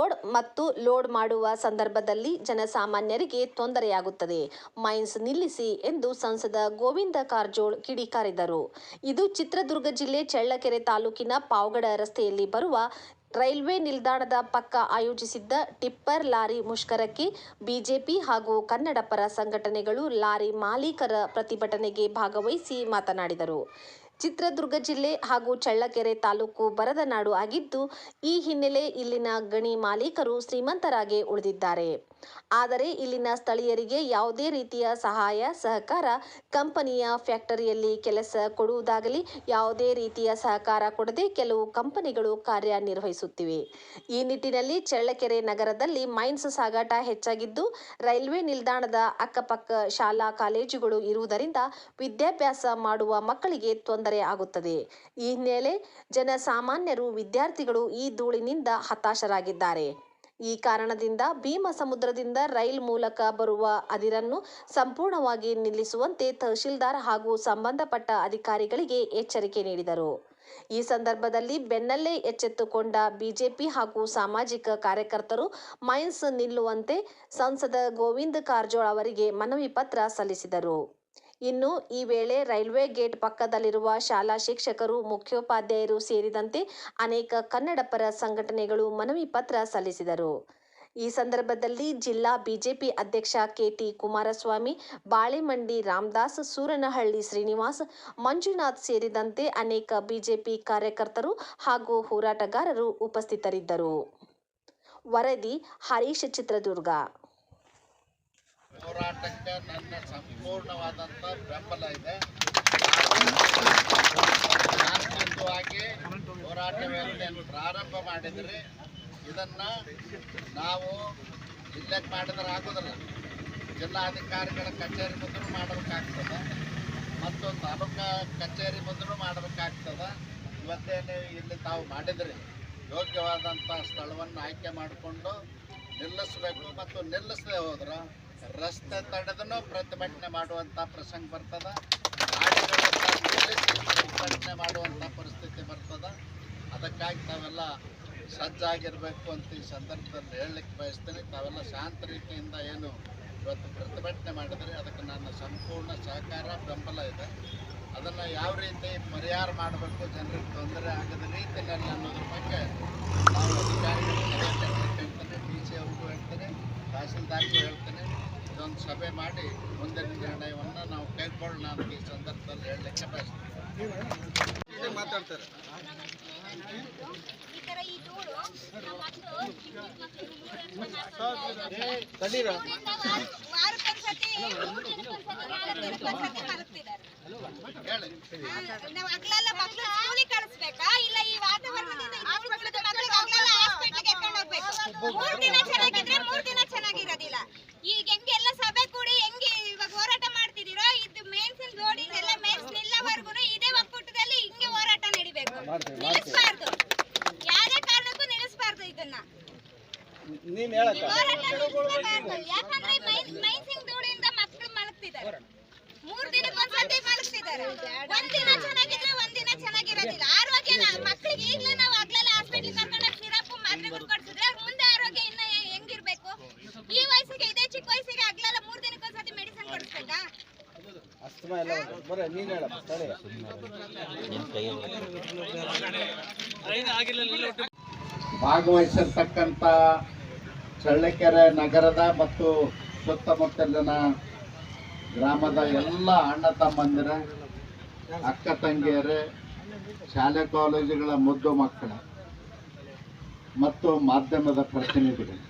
Unload ಮತ್ತು load ಮಾಡುವ ಸಂದರ್ಭದಲ್ಲಿ ಜನಸಾಮಾನ್ಯರಿಗೆ ತೊಂದರೆಯಾಗುತ್ತದೆ. ಮೈನ್ಸ್ ನಿಲ್ಲಿಸಿ ಎಂದು ಸಂಸದ ಗೋವಿಂದ ಕಾರಜೋಳ್ ಕಿಡಿಕಾರಿದರು. ಇದು ಚಿತ್ರದುರ್ಗ ಜಿಲ್ಲೆ ಚಳ್ಳಕೆರೆ ತಾಲೂಕಿನ ಪಾವಗಡ ರಸ್ತೆಯಲ್ಲಿ ಬರುವ ರೈಲ್ವೆ ನಿಲ್ದಾಣದ ಪಕ್ಕ ಆಯೋಜಿಸಿದ್ದ ಟಿಪ್ಪರ್ ಲಾರಿ ಮುಷ್ಕರಕ್ಕೆ ಬಿಜೆಪಿ ಹಾಗೂ ಕನ್ನಡ ಪರ ಸಂಘಟನೆಗಳು ಲಾರಿ ಮಾಲೀಕರ ಪ್ರತಿಭಟನೆಗೆ ಭಾಗವಹಿಸಿ ಮಾತನಾಡಿದರು. ಚಿತ್ರದುರ್ಗ ಜಿಲ್ಲೆ ಹಾಗೂ ಚಳ್ಳಕೆರೆ ತಾಲೂಕು ಬರದ ನಾಡು ಆಗಿದ್ದು, ಈ ಹಿನ್ನೆಲೆ ಇಲ್ಲಿನ ಗಣಿ ಮಾಲೀಕರು ಶ್ರೀಮಂತರಾಗಿ ಉಳಿದಿದ್ದಾರೆ. ಆದರೆ ಇಲ್ಲಿನ ಸ್ಥಳೀಯರಿಗೆ ಯಾವುದೇ ರೀತಿಯ ಸಹಾಯ, ಸಹಕಾರ ಕಂಪನಿಯ ಫ್ಯಾಕ್ಟರಿಯಲ್ಲಿ ಕೆಲಸ ಕೊಡುವುದಾಗಲಿ, ಯಾವುದೇ ರೀತಿಯ ಸಹಕಾರ ಕೊಡದೆ ಕೆಲವು ಕಂಪನಿಗಳು ಕಾರ್ಯನಿರ್ವಹಿಸುತ್ತಿವೆ. ಈ ನಿಟ್ಟಿನಲ್ಲಿ ಚಳ್ಳಕೆರೆ ನಗರದಲ್ಲಿ ಮೈನ್ಸ್ ಸಾಗಾಟ ಹೆಚ್ಚಾಗಿದ್ದು, ರೈಲ್ವೆ ನಿಲ್ದಾಣದ ಅಕ್ಕಪಕ್ಕ ಶಾಲಾ ಕಾಲೇಜುಗಳು ಇರುವುದರಿಂದ ವಿದ್ಯಾಭ್ಯಾಸ ಮಾಡುವ ಮಕ್ಕಳಿಗೆ ತೊಂದರೆ ಆಗುತ್ತದೆ. ಈ ಹಿನ್ನೆಲೆ ಜನಸಾಮಾನ್ಯರು ವಿದ್ಯಾರ್ಥಿಗಳು ಈ ಧೂಳಿನಿಂದ ಹತಾಶರಾಗಿದ್ದಾರೆ. ಈ ಕಾರಣದಿಂದ ಭೀಮ ಸಮುದ್ರದಿಂದ ರೈಲ್ ಮೂಲಕ ಬರುವ ಅದಿರನ್ನು ಸಂಪೂರ್ಣವಾಗಿ ನಿಲ್ಲಿಸುವಂತೆ ತಹಶೀಲ್ದಾರ್ ಹಾಗೂ ಸಂಬಂಧಪಟ್ಟ ಅಧಿಕಾರಿಗಳಿಗೆ ಎಚ್ಚರಿಕೆ ನೀಡಿದರು. ಈ ಸಂದರ್ಭದಲ್ಲಿ ಬೆನ್ನಲ್ಲೇ ಎಚ್ಚೆತ್ತುಕೊಂಡ ಬಿಜೆಪಿ ಹಾಗೂ ಸಾಮಾಜಿಕ ಕಾರ್ಯಕರ್ತರು ಮೈನ್ಸ್ ನಿಲ್ಲುವಂತೆ ಸಂಸದ ಗೋವಿಂದ ಕಾರಜೋಳ ಅವರಿಗೆ ಮನವಿ ಪತ್ರ ಸಲ್ಲಿಸಿದರು. ಇನ್ನು ಈ ವೇಳೆ ರೈಲ್ವೆ ಗೇಟ್ ಪಕ್ಕದಲ್ಲಿರುವ ಶಾಲಾ ಶಿಕ್ಷಕರು, ಮುಖ್ಯೋಪಾಧ್ಯಾಯರು ಸೇರಿದಂತೆ ಅನೇಕ ಕನ್ನಡ ಪರ ಸಂಘಟನೆಗಳು ಮನವಿ ಪತ್ರ ಸಲ್ಲಿಸಿದರು. ಈ ಸಂದರ್ಭದಲ್ಲಿ ಜಿಲ್ಲಾ ಬಿಜೆಪಿ ಅಧ್ಯಕ್ಷ ಕೆಟಿ ಕುಮಾರಸ್ವಾಮಿ, ಬಾಳೆಮಂಡಿ ರಾಮದಾಸ್, ಸೂರನಹಳ್ಳಿ ಶ್ರೀನಿವಾಸ್, ಮಂಜುನಾಥ್ ಸೇರಿದಂತೆ ಅನೇಕ ಬಿಜೆಪಿ ಕಾರ್ಯಕರ್ತರು ಹಾಗೂ ಹೋರಾಟಗಾರರು ಉಪಸ್ಥಿತರಿದ್ದರು. ವರದಿ ಹರೀಶ್ ಚಿತ್ರದುರ್ಗ. ಹೋರಾಟಕ್ಕೆ ನನ್ನ ಸಂಪೂರ್ಣವಾದಂಥ ಬೆಂಬಲ ಇದೆ. ಶಾಂತಿಯುತವಾಗಿ ಹೋರಾಟವೇ ಪ್ರಾರಂಭ ಮಾಡಿದ್ರಿ. ಇದನ್ನು ನಾವು ಇಲ್ಲೇ ಮಾಡಿದ್ರೆ ಆಗೋದಿಲ್ಲ. ಜಿಲ್ಲಾಧಿಕಾರಿಗಳ ಕಚೇರಿ ಮುಂದೂ ಮಾಡಬೇಕಾಗ್ತದೆ. ಮತ್ತು ತಾಲೂಕಾ ಕಚೇರಿ ಮುಂದೂ ಮಾಡಬೇಕಾಗ್ತದೆ. ಇವತ್ತೇನು ಇಲ್ಲಿ ತಾವು ಮಾಡಿದ್ರಿ. ಯೋಗ್ಯವಾದಂಥ ಸ್ಥಳವನ್ನು ಆಯ್ಕೆ ಮಾಡಿಕೊಂಡು ನಿಲ್ಲಿಸಬೇಕು. ಮತ್ತು ನಿಲ್ಲಿಸದೆ ಹೋದ್ರೆ ರಸ್ತೆ ತಡೆದನು ಪ್ರತಿಭಟನೆ ಮಾಡುವಂಥ ಪ್ರಸಂಗ ಬರ್ತದ. ಪ್ರತಿಭಟನೆ ಮಾಡುವಂಥ ಪರಿಸ್ಥಿತಿ ಬರ್ತದ. ಅದಕ್ಕಾಗಿ ತಾವೆಲ್ಲ ಸಜ್ಜಾಗಿರಬೇಕು ಅಂತ ಈ ಸಂದರ್ಭದಲ್ಲಿ ಹೇಳಲಿಕ್ಕೆ ಬಯಸ್ತೀನಿ. ತಾವೆಲ್ಲ ಶಾಂತ ರೀತಿಯಿಂದ ಏನು ಇವತ್ತು ಪ್ರತಿಭಟನೆ ಮಾಡಿದರೆ. ಅದಕ್ಕೆ ನನ್ನ ಸಂಪೂರ್ಣ ಸಹಕಾರ, ಬೆಂಬಲ ಇದೆ. ಅದನ್ನು ಯಾವ ರೀತಿ ಪರಿಹಾರ ಮಾಡಬೇಕು? ಜನರಿಗೆ ತೊಂದರೆ ಆಗದ ರೀತಿಯಲ್ಲಿ ಅನ್ನೋದ್ರ ಬಗ್ಗೆ ನಾವು ಅಧಿಕಾರಿಗಳಿಗೆ ಹೇಳ್ತೇನೆ ಡಿ ಸಿ ಅವ್ರಿಗೂ ಹೇಳ್ತೇನೆ. ತಹಸೀಲ್ದಾರ್ಗೂ ಹೇಳ್ತೇನೆ. ಇದೊಂದು ಸಭೆ ಮಾಡಿ ಮುಂದಿನ ನಿರ್ಣಯವನ್ನು ನಾವು ಕೈಗೊಳ್ಳೋಣ ಅಂತ ಈ ಸಂದರ್ಭದಲ್ಲಿ ಹೇಳಲಿಕ್ಕೆ ಬಯಸ್ತೀನಿ ಮಾತಾಡ್ತಾರೆ. ಈ ದಿನ ಈ ಮೂರ್ ದಿನ ಚೆನ್ನಾಗಿರೋದಿಲ್ಲ. ಚಿಕ್ಕ ಮಕ್ಕಳಿಗೆ ತಡೀರ ವಾರಕ್ಕೊಂದ್ಸತಿ ಮೂರ್ ದಿನಕ್ಕೊಂದ್ಸತಿ ನಾಲ್ಕು ದಿನಕ್ಕೊಂದ್ಸತಿ ಮಲಗ್ತಿದ್ದಾರೆ ಹೇಳಿ ನಾವು ಹಗ್ಲೆಲ್ಲ ಮಕ್ಳು ಸ್ಕೂಲಿಗೆ ಕಳಿಸ್ಬೇಕಾ ಇಲ್ಲ ಈ ವಾತಾವರಣದಿಂದ ಈ ಧೂಳು ಕುಡಿದು ಮಕ್ಳಿಗೆ ಹಗ್ಲೆಲ್ಲ ಹಾಸ್ಪಿಟ್ಲಿಗೆ ಎತ್ಕೊಂಡು ಹೋಗ್ಬೇಕು ಮೂರ್ ದಿನ ಚೆನ್ನಾಗಿದ್ರೆ ಮೂರ್ ದಿನ ಚೆನ್ನಾಗಿರೋದಿಲ್ಲ ಈಗ ಹೆಂಗೆ ಎಲ್ಲ ಸಭೆ ಕೂಡಿ ಹೆಂಗೆ ಇವಾಗ ಹೋರಾಟ ಮಾಡ್ತಿದ್ದೀರೋ ಇದು ಮೇನ್ಸ್ ಲೋಡಿಂಗ್ ಎಲ್ಲ ಮೇನ್ಸ್ ನಿಲ್ಲವರೆಗೂ ಇದೇ ಒಕ್ಕೂಟದಲ್ಲಿ ಹಿಂಗೆ ಹೋರಾಟ ನಡಿಬೇಕು ನಿಲ್ಲಿಸಬಾರ್ದು. ಯಾವುದೇ ಕಾರಣಕ್ಕೂ ನಿಲ್ಲಿಸಬಾರ್ದು ಇದನ್ನ. ನೀನು ಹೇಳಕ್ಕ. ಹೋರಾಟ ನಿಲ್ಲಿಸಬಾರ್ದು. ಯಾಕಂದ್ರೆ ಮೈನ್ ಮೈನ್ಸಿಂಗ್ ಧೂಳಿಂದ ಮಕ್ಕಳು ಮಲಗ್ತಿದ್ದಾರೆ. ಮೂರ್ ದಿನಕ್ಕೊಂದ್ಸತಿ ಮಲಗ್ತಿದ್ದಾರೆ. ಒಂದಿನ ಚೆನ್ನಾಗಿದ್ರೆ ಒಂದಿನ ಚೆನ್ನಾಗಿರೋದಿಲ್ಲ. ಆರೋಗ್ಯ ಮಕ್ಕಳಿಗೆ ಈಗಲೇ ನಾವು ಆಗ್ಲೆಲ್ಲ ಹಾಸ್ಪಿಟ್ಲಿಗೆ ಕರ್ಕೊಂಡು ನೀನು ಹೇಳಪ್ಪ ಭಾಗವಹಿಸಿರ್ತಕ್ಕಂಥ ಚಳ್ಳಕೆರೆ ನಗರದ ಮತ್ತು ಸುತ್ತಮುತ್ತಲಿನ ಗ್ರಾಮದ ಎಲ್ಲ ಅಣ್ಣ ತಮ್ಮಂದಿರ, ಅಕ್ಕ ತಂಗಿಯರೇ, ಶಾಲೆ ಕಾಲೇಜುಗಳ ಮುದ್ದು ಮಕ್ಕಳ ಮತ್ತು ಮಾಧ್ಯಮದ ಪ್ರತಿನಿಧಿಗಳು.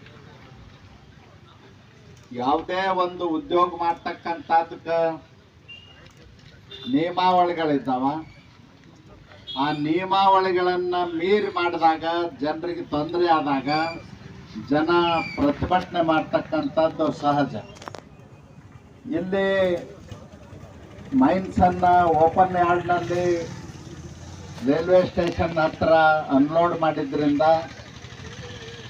ಯಾವುದೇ ಒಂದು ಉದ್ಯೋಗ ಮಾಡ್ತಕ್ಕಂಥದಕ್ಕೆ ನಿಯಮಾವಳಿಗಳಿದ್ದಾವ? ಆ ನಿಯಮಾವಳಿಗಳನ್ನು ಮೀರಿ ಮಾಡಿದಾಗ, ಜನರಿಗೆ ತೊಂದರೆ ಆದಾಗ, ಜನ ಪ್ರತಿಭಟನೆ ಮಾಡ್ತಕ್ಕಂಥದ್ದು ಸಹಜ. ಇಲ್ಲಿ ಮೈನ್ಸನ್ನು ಓಪನ್ ಯಾರ್ಡ್ನಲ್ಲಿ ರೈಲ್ವೆ ಸ್ಟೇಷನ್ ಹತ್ರ ಅನ್ಲೋಡ್ ಮಾಡಿದ್ರಿಂದ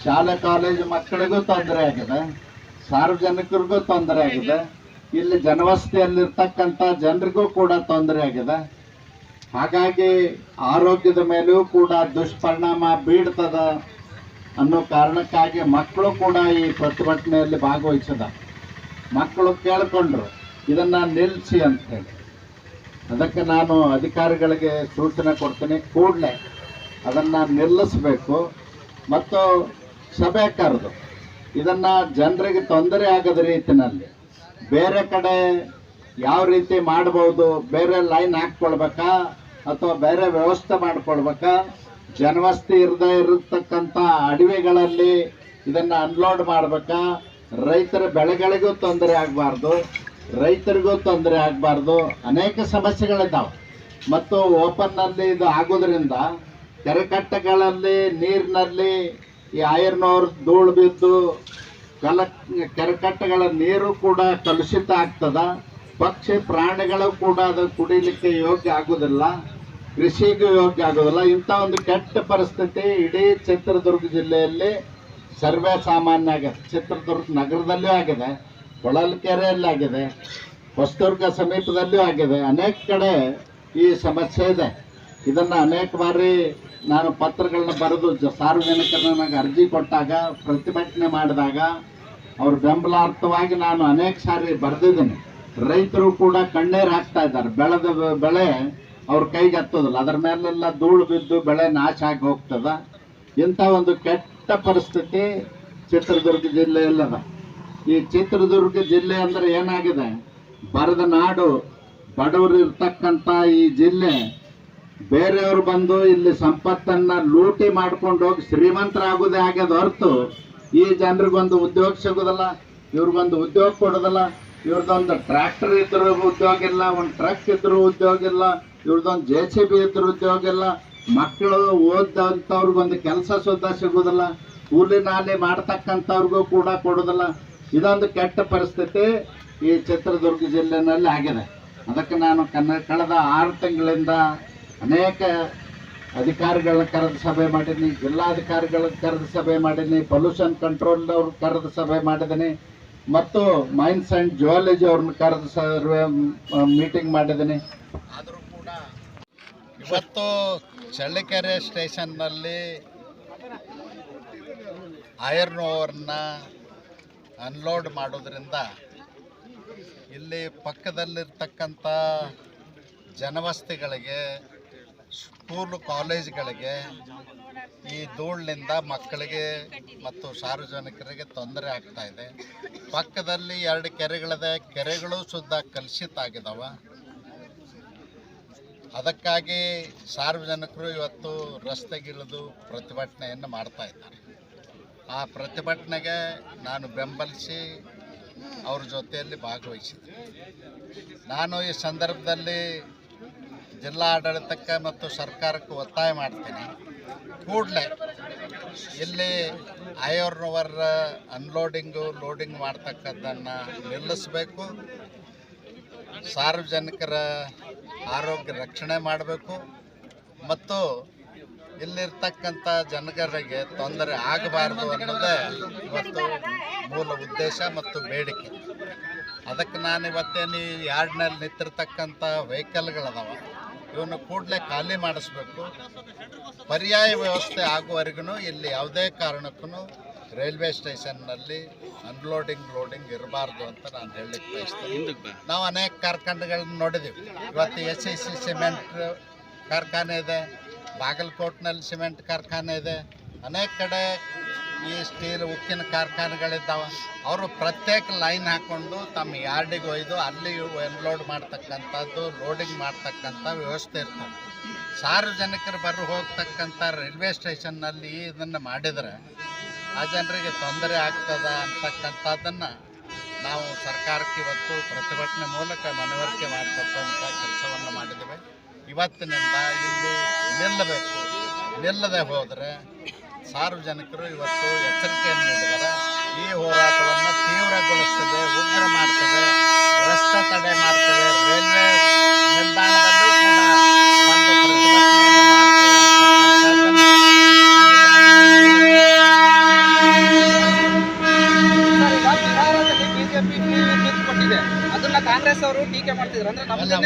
ಶಾಲೆ, ಕಾಲೇಜು ಮಕ್ಕಳಿಗೂ ತೊಂದರೆ ಆಗಿದೆ. ಸಾರ್ವಜನಿಕರಿಗೂ ತೊಂದರೆ ಆಗಿದೆ. ಇಲ್ಲಿ ಜನವಸತಿಯಲ್ಲಿರ್ತಕ್ಕಂಥ ಜನರಿಗೂ ಕೂಡ ತೊಂದರೆ ಆಗಿದೆ. ಹಾಗಾಗಿ ಆರೋಗ್ಯದ ಮೇಲೂ ಕೂಡ ದುಷ್ಪರಿಣಾಮ ಬೀಳ್ತದ ಅನ್ನೋ ಕಾರಣಕ್ಕಾಗಿ ಮಕ್ಕಳು ಕೂಡ ಈ ಪ್ರತಿಭಟನೆಯಲ್ಲಿ ಭಾಗವಹಿಸಿದ. ಮಕ್ಕಳು ಕೇಳ್ಕೊಂಡ್ರು, ಇದನ್ನ ನಿಲ್ಲಿಸಿ ಅಂತ ಹೇಳಿ ಅದಕ್ಕೆ ನಾನು ಅಧಿಕಾರಿಗಳಿಗೆ ಸೂಚನೆ ಕೊಡ್ತೀನಿ, ಕೂಡಲೇ ಅದನ್ನ ನಿಲ್ಲಿಸಬೇಕು. ಮತ್ತು ಸಭೆ ಕರೆದು ಇದನ್ನ ಜನರಿಗೆ ತೊಂದರೆ ಆಗದ ರೀತಿನಲ್ಲಿ ಬೇರೆ ಕಡೆ ಯಾವ ರೀತಿ ಮಾಡ್ಬೋದು ಬೇರೆ ಲೈನ್ ಹಾಕ್ಕೊಳ್ಬೇಕಾ, ಅಥವಾ ಬೇರೆ ವ್ಯವಸ್ಥೆ ಮಾಡ್ಕೊಳ್ಬೇಕಾ? ಜನವಸ್ತಿ ಇರದೇ ಇರತಕ್ಕಂಥ ಅಡವಿಗಳಲ್ಲಿ ಇದನ್ನ ಅನ್ಲೋಡ್ ಮಾಡ್ಬೇಕಾ? ರೈತರ ಬೆಳೆಗಳಿಗೂ ತೊಂದರೆ ಆಗಬಾರ್ದು, ರೈತರಿಗೂ ತೊಂದರೆ ಆಗಬಾರ್ದು, ಅನೇಕ ಸಮಸ್ಯೆಗಳಿದ್ದಾವೆ. ಮತ್ತು ಓಪನ್ನಲ್ಲಿ ಇದು ಆಗೋದ್ರಿಂದ ಕೆರೆಕಟ್ಟೆಗಳಲ್ಲಿ, ನೀರಿನಲ್ಲಿ ಈ ಐರನ್ನೋರ್ ಧೂಳು ಬಿದ್ದು ಕಲ, ಕೆರೆಕಟ್ಟೆಗಳ ನೀರು ಕೂಡ ಕಲುಷಿತ ಆಗ್ತದ. ಪಕ್ಷಿ ಪ್ರಾಣಿಗಳು ಕೂಡ ಅದು ಕುಡಿಲಿಕ್ಕೆ ಯೋಗ್ಯ ಆಗೋದಿಲ್ಲ. ಕೃಷಿಗೂ ಯೋಗ್ಯ ಆಗೋದಿಲ್ಲ. ಇಂಥ ಒಂದು ಕೆಟ್ಟ ಪರಿಸ್ಥಿತಿ ಇಡೀ ಚಿತ್ರದುರ್ಗ ಜಿಲ್ಲೆಯಲ್ಲಿ ಸರ್ವೇ ಸಾಮಾನ್ಯ ಆಗಿದೆ. ಚಿತ್ರದುರ್ಗ ನಗರದಲ್ಲೂ ಆಗಿದೆ, ಹೊಳಲ್ಕೆರೆಯಲ್ಲಿ ಆಗಿದೆ, ಹೊಸದುರ್ಗ ಸಮೀಪದಲ್ಲೂ ಆಗಿದೆ. ಅನೇಕ ಕಡೆ ಈ ಸಮಸ್ಯೆ ಇದೆ. ಇದನ್ನು ಅನೇಕ ಬಾರಿ ನಾನು ಪತ್ರಗಳನ್ನ ಬರೆದು ಸಾರ್ವಜನಿಕರ ಸಾರ್ವಜನಿಕರನ್ನ ನನಗೆ ಅರ್ಜಿ ಕೊಟ್ಟಾಗ ಪ್ರತಿಭಟನೆ ಮಾಡಿದಾಗ ಅವ್ರ ಬೆಂಬಲಾರ್ಥವಾಗಿ ನಾನು ಅನೇಕ ಸಾರಿ ಬರೆದಿದ್ದೀನಿ. ರೈತರು ಕೂಡ ಕಣ್ಣೀರು ಹಾಕ್ತಾ ಇದ್ದಾರೆ. ಬೆಳೆದ ಬೆಳೆ ಅವ್ರ ಕೈಗೆ ಹತ್ತೋದಿಲ್ಲ. ಅದರ ಮೇಲೆಲ್ಲ ಧೂಳು ಬಿದ್ದು ಬೆಳೆ ನಾಶ ಆಗಿ ಹೋಗ್ತದ. ಇಂಥ ಒಂದು ಕೆಟ್ಟ ಪರಿಸ್ಥಿತಿ ಚಿತ್ರದುರ್ಗ ಜಿಲ್ಲೆಯಲ್ಲದ ಈ ಚಿತ್ರದುರ್ಗ ಜಿಲ್ಲೆ ಅಂದ್ರೆ ಏನಾಗಿದೆ? ಬರದ ನಾಡು ಬಡವರು ಇರ್ತಕ್ಕಂಥ ಈ ಜಿಲ್ಲೆ ಬೇರೆಯವರು ಬಂದು ಇಲ್ಲಿ ಸಂಪತ್ತನ್ನ ಲೂಟಿ ಮಾಡ್ಕೊಂಡು ಹೋಗಿ ಶ್ರೀಮಂತರಾಗೋದೇ ಆಗ್ಯದ ಹೊರತು ಈ ಜನರಿಗೊಂದು ಉದ್ಯೋಗ ಸಿಗೋದಲ್ಲ, ಇವ್ರಿಗೊಂದು ಉದ್ಯೋಗ ಕೊಡೋದಲ್ಲ, ಇವ್ರದ್ದೊಂದು ಟ್ರ್ಯಾಕ್ಟರ್ ಇದ್ರೂ ಉದ್ಯೋಗ ಇಲ್ಲ, ಒಂದು ಟ್ರಕ್ ಇದ್ರೂ ಉದ್ಯೋಗ ಇಲ್ಲ, ಇವ್ರದ್ದೊಂದು ಜೆ ಸಿ ಬಿ ಇದ್ರೂ ಉದ್ಯೋಗ ಇಲ್ಲ, ಮಕ್ಕಳು ಓದಂಥವ್ರಿಗೊಂದು ಕೆಲಸ ಸುದ್ದ ಸಿಗೋದಿಲ್ಲ ಕೂಲಿ ನಾಲಿ ಮಾಡ್ತಕ್ಕಂಥವ್ರಿಗೂ ಕೂಡ ಕೊಡೋದಿಲ್ಲ. ಇದೊಂದು ಕೆಟ್ಟ ಪರಿಸ್ಥಿತಿ ಈ ಚಿತ್ರದುರ್ಗ ಜಿಲ್ಲೆನಲ್ಲಿ ಆಗಿದೆ. ಅದಕ್ಕೆ ನಾನು ಕನ್ನ, ಕಳೆದ ಆರು ತಿಂಗಳಿಂದ ಅನೇಕ ಅಧಿಕಾರಿಗಳನ್ನ ಕರೆದು ಸಭೆ ಮಾಡೀನಿ ಜಿಲ್ಲಾಧಿಕಾರಿಗಳನ್ನ ಕರೆದು ಸಭೆ ಮಾಡೀನಿ ಪೊಲ್ಯೂಷನ್ ಕಂಟ್ರೋಲ್ ಅವ್ರ ಕರೆದು ಸಭೆ ಮಾಡಿದ್ದೀನಿ ಮತ್ತು ಮೈನ್ಸ್ ಆ್ಯಂಡ್ ಜುವಾಲಜಿ ಅವ್ರನ್ನ ಕರೆದು ಸರ್ವೆ ಮೀಟಿಂಗ್ ಮಾಡಿದ್ದೀನಿ ಆದರೂ ಕೂಡ ಇವತ್ತು ಚಳ್ಳಕೆರೆ ಸ್ಟೇಷನ್ನಲ್ಲಿ ಐರನ್ ಓವರ್ನ ಅನ್ಲೋಡ್ ಮಾಡೋದ್ರಿಂದ ಇಲ್ಲಿ ಪಕ್ಕದಲ್ಲಿರ್ತಕ್ಕಂಥ ಜನವಸತಿಗಳಿಗೆ ಸ್ಕೂಲು ಕಾಲೇಜ್ಗಳಿಗೆ ಈ ಧೂಳಿನಿಂದ ಮಕ್ಕಳಿಗೆ ಮತ್ತು ಸಾರ್ವಜನಿಕರಿಗೆ ತೊಂದರೆ ಆಗ್ತಾ ಇದೆ. ಪಕ್ಕದಲ್ಲಿ ಎರಡು ಕೆರೆಗಳಿದೆ. ಕೆರೆಗಳು ಸುದ್ದ ಕಲುಷಿತ ಆಗಿದಾವ ಅದಕ್ಕಾಗಿ ಸಾರ್ವಜನಿಕರು ಇವತ್ತು ರಸ್ತೆಗಿಳಿದು ಪ್ರತಿಭಟನೆಯನ್ನು ಮಾಡ್ತಾ ಇದ್ದಾರೆ. ಆ ಪ್ರತಿಭಟನೆಗೆ ನಾನು ಬೆಂಬಲಿಸಿ ಅವ್ರ ಜೊತೆಯಲ್ಲಿ ಭಾಗವಹಿಸಿದ್ದೆ. ನಾನು ಈ ಸಂದರ್ಭದಲ್ಲಿ ಜಿಲ್ಲಾ ಆಡಳಿತಕ್ಕೆ ಮತ್ತು ಸರ್ಕಾರಕ್ಕೆ ಒತ್ತಾಯ ಮಾಡ್ತೀನಿ. ಕೂಡಲೇ ಇಲ್ಲಿ ಆಯೋರ್ನವರ ಅನ್ಲೋಡಿಂಗು ಲೋಡಿಂಗ್ ಮಾಡ್ತಕ್ಕದ್ದನ್ನು ನಿಲ್ಲಿಸಬೇಕು. ಸಾರ್ವಜನಿಕರ ಆರೋಗ್ಯ ರಕ್ಷಣೆ ಮಾಡಬೇಕು. ಮತ್ತು ಇಲ್ಲಿರ್ತಕ್ಕಂಥ ಜನಗರಿಗೆ ತೊಂದರೆ ಆಗಬಾರ್ದು ಅನ್ನೋದೇ ಇವತ್ತು ಮೂಲ ಉದ್ದೇಶ ಮತ್ತು ಬೇಡಿಕೆ. ಅದಕ್ಕೆ ನಾನು ಇವತ್ತೇನು ಈ ಯಾರ್ಡ್ನಲ್ಲಿ ನಿಂತಿರ್ತಕ್ಕಂಥ ವೆಹಿಕಲ್ಗಳದಾವ ಇವನ್ನ ಕೂಡಲೇ ಖಾಲಿ ಮಾಡಿಸ್ಬೇಕು. ಪರ್ಯಾಯ ವ್ಯವಸ್ಥೆ ಆಗುವವರೆಗೂ ಇಲ್ಲಿ ಯಾವುದೇ ಕಾರಣಕ್ಕೂ ರೈಲ್ವೆ ಸ್ಟೇಷನ್ನಲ್ಲಿ ಅನ್ಲೋಡಿಂಗ್ ಲೋಡಿಂಗ್ ಇರಬಾರ್ದು ಅಂತ ನಾನು ಹೇಳಲಿಕ್ಕೆ ಬಯಸ್ತೇನೆ. ನಾವು ಅನೇಕ ಕಾರ್ಖಾನೆಗಳನ್ನ ನೋಡಿದ್ದೀವಿ ಇವತ್ತು ಎಸ್ ಐ ಸಿ ಸಿಮೆಂಟ್ ಕಾರ್ಖಾನೆ ಇದೆ ಬಾಗಲಕೋಟ್ನಲ್ಲಿ ಸಿಮೆಂಟ್ ಕಾರ್ಖಾನೆ ಇದೆ. ಅನೇಕ ಕಡೆ ಈ ಸ್ಟೀಲ್ ಉಕ್ಕಿನ ಕಾರ್ಖಾನೆಗಳಿದ್ದಾವೆ. ಅವರು ಪ್ರತ್ಯೇಕ ಲೈನ್ ಹಾಕ್ಕೊಂಡು ತಮ್ಮ ಯಾರ್ಡಿಗೆ ಒಯ್ದು ಅಲ್ಲಿ ಎನ್ಲೋಡ್ ಮಾಡ್ತಕ್ಕಂಥದ್ದು ಲೋಡಿಂಗ್ ಮಾಡ್ತಕ್ಕಂಥ ವ್ಯವಸ್ಥೆ ಇರ್ತದೆ. ಸಾರ್ವಜನಿಕರು ಬರೋ ಹೋಗ್ತಕ್ಕಂಥ ರೈಲ್ವೆ ಸ್ಟೇಷನ್ನಲ್ಲಿ ಇದನ್ನು ಮಾಡಿದರೆ ಆ ಜನರಿಗೆ ತೊಂದರೆ ಆಗ್ತದ ಅಂತಕ್ಕಂಥದ್ದನ್ನು ನಾವು ಸರ್ಕಾರಕ್ಕೆ ಇವತ್ತು ಪ್ರತಿಭಟನೆ ಮೂಲಕ ಮನವರಿಕೆ ಮಾಡ್ತಕ್ಕಂಥ ಕೆಲಸವನ್ನು ಮಾಡಿದ್ದೇವೆ. ಇವತ್ತಿನಿಂದ ಇಲ್ಲಿ ನಿಲ್ಲಬೇಕು. ನಿಲ್ಲದೆ ಹೋದರೆ ಸಾರ್ವಜನಿಕರು ಇವತ್ತು ಎಚ್ಚರಿಕೆಯನ್ನು ನೀಡಿದ್ದಾರೆ. ಈ ಹೋರಾಟವನ್ನು ತೀವ್ರಗೊಳಿಸ್ತದೆ ಉಗ್ರ ಮಾಡ್ತದೆ ರಸ್ತೆ ತಡೆ ಮಾಡ್ತದೆ ರೈಲ್ವೆ ನಿಲ್ದಾಣದಲ್ಲೂ ಕೂಡ ಒಂದು ಪ್ರತಿಭಟನೆಯನ್ನು ಬಿಜೆಪಿ ಅದನ್ನ ಕಾಂಗ್ರೆಸ್ ಅವರು ಟೀಕೆ ಮಾಡ್ತಿದ್ರು. ಅಂದ್ರೆ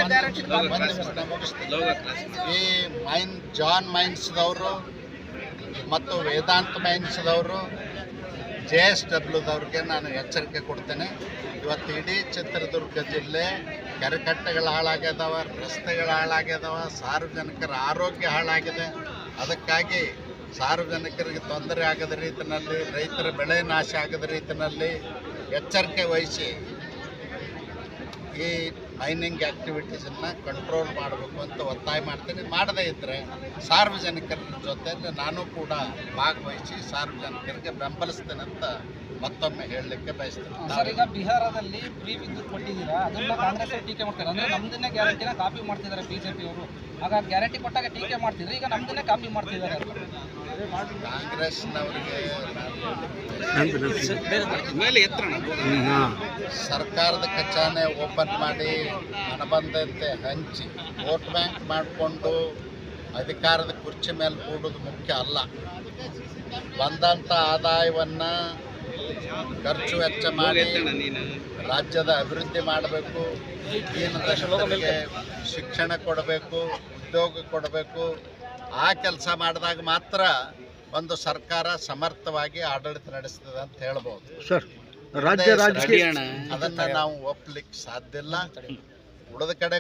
ಡೈರೆಕ್ಷನ್. ಈ ಮೈನ್ ಜಾನ್ ಮೈನ್ಸ್ದವರು ಮತ್ತು ವೇದಾಂತ ಮೈನ್ಸ್ದವರು ಜೆ ಎಸ್ ಡಬ್ಲ್ಯೂದವ್ರಿಗೆ ನಾನು ಎಚ್ಚರಿಕೆ ಕೊಡ್ತೇನೆ. ಇವತ್ತು ಇಡೀ ಚಿತ್ರದುರ್ಗ ಜಿಲ್ಲೆ ಕೆರೆಕಟ್ಟೆಗಳು ಹಾಳಾಗ್ಯದವ, ರಸ್ತೆಗಳು ಹಾಳಾಗ್ಯದವ, ಸಾರ್ವಜನಿಕರ ಆರೋಗ್ಯ ಹಾಳಾಗಿದೆ. ಅದಕ್ಕಾಗಿ ಸಾರ್ವಜನಿಕರಿಗೆ ತೊಂದರೆ ಆಗದ ರೀತಿಯಲ್ಲಿ ರೈತರ ಬೆಳೆ ನಾಶ ಆಗದ ರೀತಿಯಲ್ಲಿ ಎಚ್ಚರಿಕೆ ವಹಿಸಿ ಈ ಮೈನಿಂಗ್ ಆ್ಯಕ್ಟಿವಿಟೀಸನ್ನು ಕಂಟ್ರೋಲ್ ಮಾಡಬೇಕು ಅಂತ ಒತ್ತಾಯ ಮಾಡ್ತೇನೆ. ಮಾಡದೇ ಇದ್ದರೆ ಸಾರ್ವಜನಿಕರ ಜೊತೆಯಲ್ಲಿ ನಾನು ಕೂಡ ಭಾಗವಹಿಸಿ ಸಾರ್ವಜನಿಕರಿಗೆ ಬೆಂಬಲಿಸ್ತೇನೆ ಅಂತ ಮತ್ತೊಮ್ಮೆ ಹೇಳಲಿಕ್ಕೆ ಸರ್ ಬಯಸ್ತೇನೆ ಈಗ ಬಿಹಾರದಲ್ಲಿ ಫ್ರೀ ವಿದ್ಯುತ್ ಕೊಟ್ಟಿದ್ದೀರಾ? ಅದನ್ನ ಕಾಂಗ್ರೆಸ್ ಟೀಕೆ ಮಾಡ್ತಾರೆ. ಅಂದ್ರೆ ನಮ್ದನ್ನೇ ಗ್ಯಾರಂಟಿನ ಕಾಪಿ ಮಾಡ್ತಿದ್ದಾರೆ ಬಿಜೆಪಿ ಅವರು. ಆಗ ಗ್ಯಾರಂಟಿ ಕೊಟ್ಟಾಗ ಟೀಕೆ ಮಾಡ್ತಿದ್ರು. ಈಗ ನಮ್ದನ್ನೇ ಕಾಪಿ ಮಾಡ್ತಿದ್ದಾರೆ. ಕಾಂಗ್ರೆಸ್ನವರಿಗೆ ಸರ್ಕಾರದ ಖಜಾನೆ ಓಪನ್ ಮಾಡಿ ಮನಬಂದಂತೆ ಹಂಚಿ ವೋಟ್ ಬ್ಯಾಂಕ್ ಮಾಡಿಕೊಂಡು ಅಧಿಕಾರದ ಕುರ್ಚಿ ಮೇಲೆ ಕೂಡೋದು ಮುಖ್ಯ ಅಲ್ಲ. ಬಂದಂಥ ಆದಾಯವನ್ನು ಖರ್ಚು ವೆಚ್ಚ ಮಾಡಿ ರಾಜ್ಯದ ಅಭಿವೃದ್ಧಿ ಮಾಡಬೇಕು. ದೀನದಲಿತರಿಗೆ ಶಿಕ್ಷಣ ಕೊಡಬೇಕು ಉದ್ಯೋಗ ಕೊಡಬೇಕು. ಆ ಕೆಲಸ ಮಾಡಿದಾಗ ಮಾತ್ರ ಒಂದು ಸರ್ಕಾರ ಸಮರ್ಥವಾಗಿ ಆಡಳಿತ ನಡೆಸ್ತದೆ ಅಂತ ಹೇಳ್ಬೋದು. ಸರ್ ರಾಜ್ಯ ರಾಜಕೀಯ ಅದನ್ನ ನಾವು ಒಪ್ಪಲಿಕ್ಕೆ ಸಾಧ್ಯ ಇಲ್ಲ. ಉಳಿದ ಕಡೆ